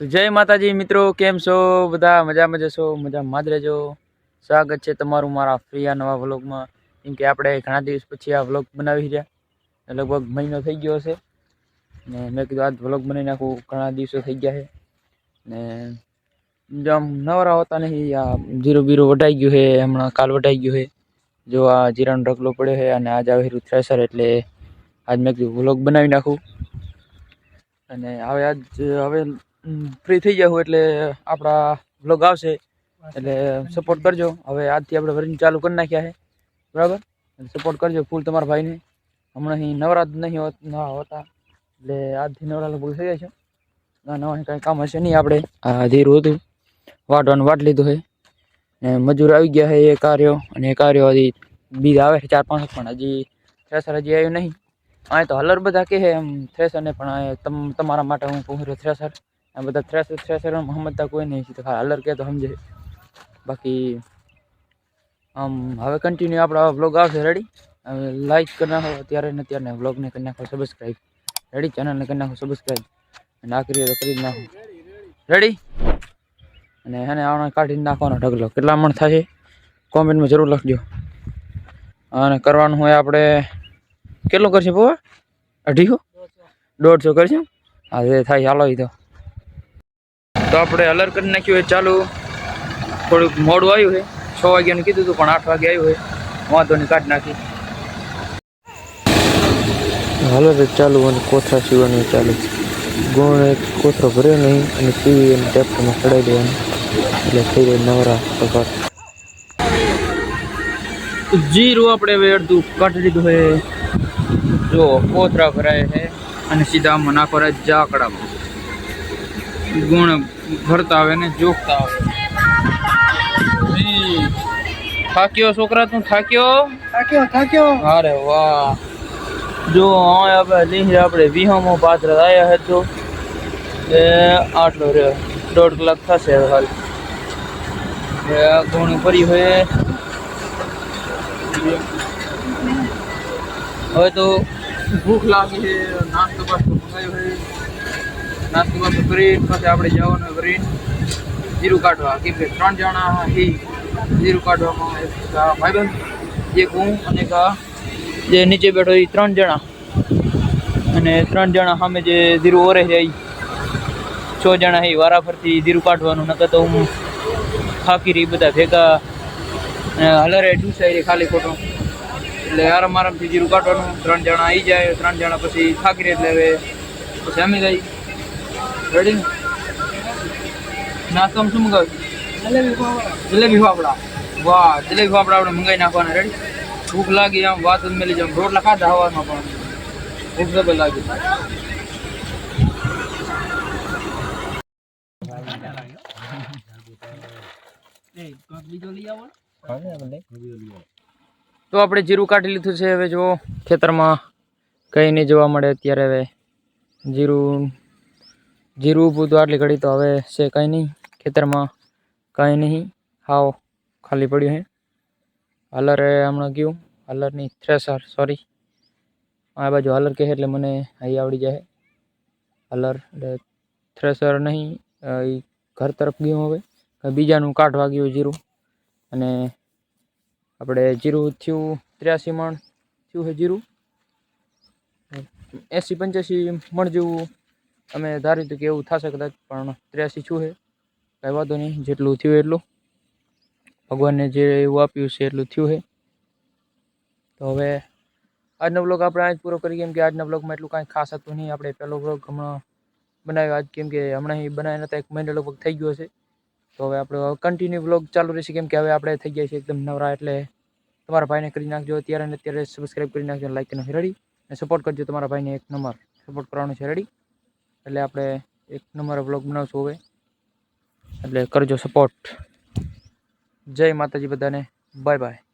તો જય માતાજી મિત્રો, કેમ છો? બધા મજામાં જશો મજામાં જ રહેજો. સ્વાગત છે તમારું મારા ફ્રી આ નવા વ્લોગમાં. કેમ કે આપણે ઘણા દિવસ પછી આ વ્લોગ બનાવી રહ્યા. લગભગ મહિનો થઈ ગયો હશે. ને મેં કીધું આજ વ્લોગ બનાવી નાખું. ઘણા દિવસો થઈ ગયા છે. ને આમ નવરા હોતા નહીં, આ જીરું બીરું વઢાઈ ગયું છે. હમણાં કાલ વટાઈ ગયું છે. જો આ જીરાનો ઢગલો પડ્યો છે અને આજ આવે થ્રેસર એટલે આજ મેં કીધું વ્લોગ બનાવી નાખું. અને હવે આજ, હવે ફ્રી થઈ જાવ એટલે આપણા વ્લોગ આવશે. એટલે સપોર્ટ કરજો. હવે આજથી આપણે વરીને ચાલુ કરી નાખ્યા છે. બરાબર? સપોર્ટ કરજો ફૂલ તમારા ભાઈને. હમણાં અહીં નવરાત નહીં ના હોતા. એટલે આજથી નવરા લગભગ થઈ ગયા છે. ના, નવા કાંઈ કામ હશે નહીં આપણે. આ ધીરું હતું વાટવાનું વાટ લીધું છે. ને મજૂર આવી ગયા છે, એ કાર્યો અને એ કાર્યો હજી બીજ આવે છે, ચાર પાંચ પણ હજી થ્રેસર હજી આવ્યું નહીં. અહીં તો હલર બધા કહે એમ થ્રેસર ને પણ તમારા માટે હું કહું થ્રેસર. આ બધા થ્રેસર થ્રેસર સમજતા કોઈ નહીં તો ખાલી અલર કહે તો સમજે. બાકી, આમ, હવે કન્ટિન્યુ આપણા વ્લોગ આવશે. રેડી લાઈક કરી નાખો. અત્યારે ને અત્યારે વ્લોગને કરી નાખો. સબસ્ક્રાઈબ રેડી ચેનલને કરી નાખો. સબસ્ક્રાઈબ ના કરીએ તો કરી જ નાખો. રેડી અને એને આને કાઢી નાખવાનો ઢગલો. કેટલા મણ થશે? કોમેન્ટમાં જરૂર લખજો. અને કરવાનું હોય આપણે, કેટલું કરશે પપ્પા અઢીસો? દોઢસો કરશું? હા જે થાય. ચાલો એ તો. તો આપણે અલર કરી નાખ્યું હોય ચાલુ. થોડુંક મોડું આવ્યું છે. છ વાગ્યાનું કીધું હતું પણ આઠ વાગે આવ્યું હોય વાંધો નહીં કાઢી નાખી હાલો રે ચાલુ અને કોથળા સીવાનું ચાલુ ગુણ કોથરો કોથળો ભર્યો નહીં અને સીવી અને ટ્રેક્ટરમાં ચડાવી દેવાનું. એટલે થઈ જાય નવરા પગાર. જીરું આપણે હવે અડધું કાઢી લીધું છે. જો કોથરા ભરાય છે અને સીધા આમાં નાખો ઝાકડામાં. ગુણ ભરતા આવે ને જોખતા આવે. થાક્યો છોકરા તું થાક્યો? થાક્યો થાક્યો. અરે વાહ. જો હા આપણે લીધી આપણે વિહમો પાત્ર આવ્યા હે તો એ આટલો રહ્યો. દોઢ કલાક થશે હાલ. એ ગુણ ભરી હોય. હવે તો ભૂખ લાગી છે નાસ્તો બાસ્તો મંગાવ્યો છે. નાસ્તો બાસ્તો કરી પછી આપણે જવાનું કરી જીરું કાઢવા. કેમ કે ત્રણ જણા એ જીરું કાઢવામાં એક ભાઈબંધ, એક હું અને એક જે નીચે બેઠો એ ત્રણ જણા. અને ત્રણ જણા સામે જે જીરું ઓરે છે એ છ જણા એ વારા ફરતી જીરું કાઢવાનું, નકર તો હું થાકી રહી બધા ભેગા. હલરે ડૂસાઈ રહી ખાલી ખોટું. એટલે આરામ આરામથી જીરું કાઢવાનું. ત્રણ જણા આવી જાય, ત્રણ જણા પછી થાકી રહે એટલે હવે પછી અમે ગઈ રેડી નાસ્તામાં શું મંગાવ્યું? જલેબી ફાફડા વાહ જલેબી ફાફડા આપણે મંગાવી નાખવાના. રેડી ભૂખ લાગી આમ વાત જ મેલી જામ. રોટલા ખાધા હવામાં પણ. ભૂખ જબર લાગી. તો આપણે જીરું કાઢી લીધું છે હવે જો ખેતરમાં કંઈ નહીં જોવા મળે અત્યારે હવે. જીરું જીરું ઊભું તો આટલી ઘડી તો હવે છે કંઈ નહીં. ખેતરમાં કંઈ નહીં. હાવ ખાલી પડ્યું છે હલરે હમણાં ગયું. હલરની થ્રેસર સોરી આ બાજુ હલર કહે એટલે મને અહીં આવડી જાય. હલર એટલે થ્રેસર નહીં એ ઘર તરફ ગયું હવે. બીજાનું કાઢવા ગયું જીરું. અને આપણે જીરું થયું ત્ર્યાસી મણ. થયું છે જીરું? એંસી પંચ્યાસી મણ જેવું અમે ધાર્યું હતું કે એવું થશે કદાચ, પણ ત્રેસી છું છે કાંઈ વાંધો નહીં, જેટલું થયું એટલું. ભગવાનને જે એવું આપ્યું છે એટલું થયું છે તો હવે આજનો બ્લોગ આપણે આજ પૂરો કરી કેમ કે આજના બ્લોગમાં એટલું કાંઈ ખાસ હતું નહીં. આપણે પહેલો બ્લોગ હમણાં બનાવ્યો. આજ કેમ કે હમણાં અહીં બનાવી નતા એક મહિનો લગભગ થઈ ગયો છે તો હવે આપણે કન્ટિન્યુ બ્લોગ ચાલુ રહેશે, કેમ કે હવે આપણે થઈ ગયા છે એકદમ નવરા, એટલે તમારા ભાઈને કરી નાખજો અત્યારે ને અત્યારે સબસ્ક્રાઈબ કરી નાખજો લાઈક કરીને રેડી અને સપોર્ટ કરજો તમારા ભાઈને એક નંબર. સપોર્ટ કરવાનો છે રેડી એટલે આપણે એક નંબર બ્લોગ બનાવશું હવે. એટલે કરજો સપોર્ટ જય માતાજી બધાને. Bye bye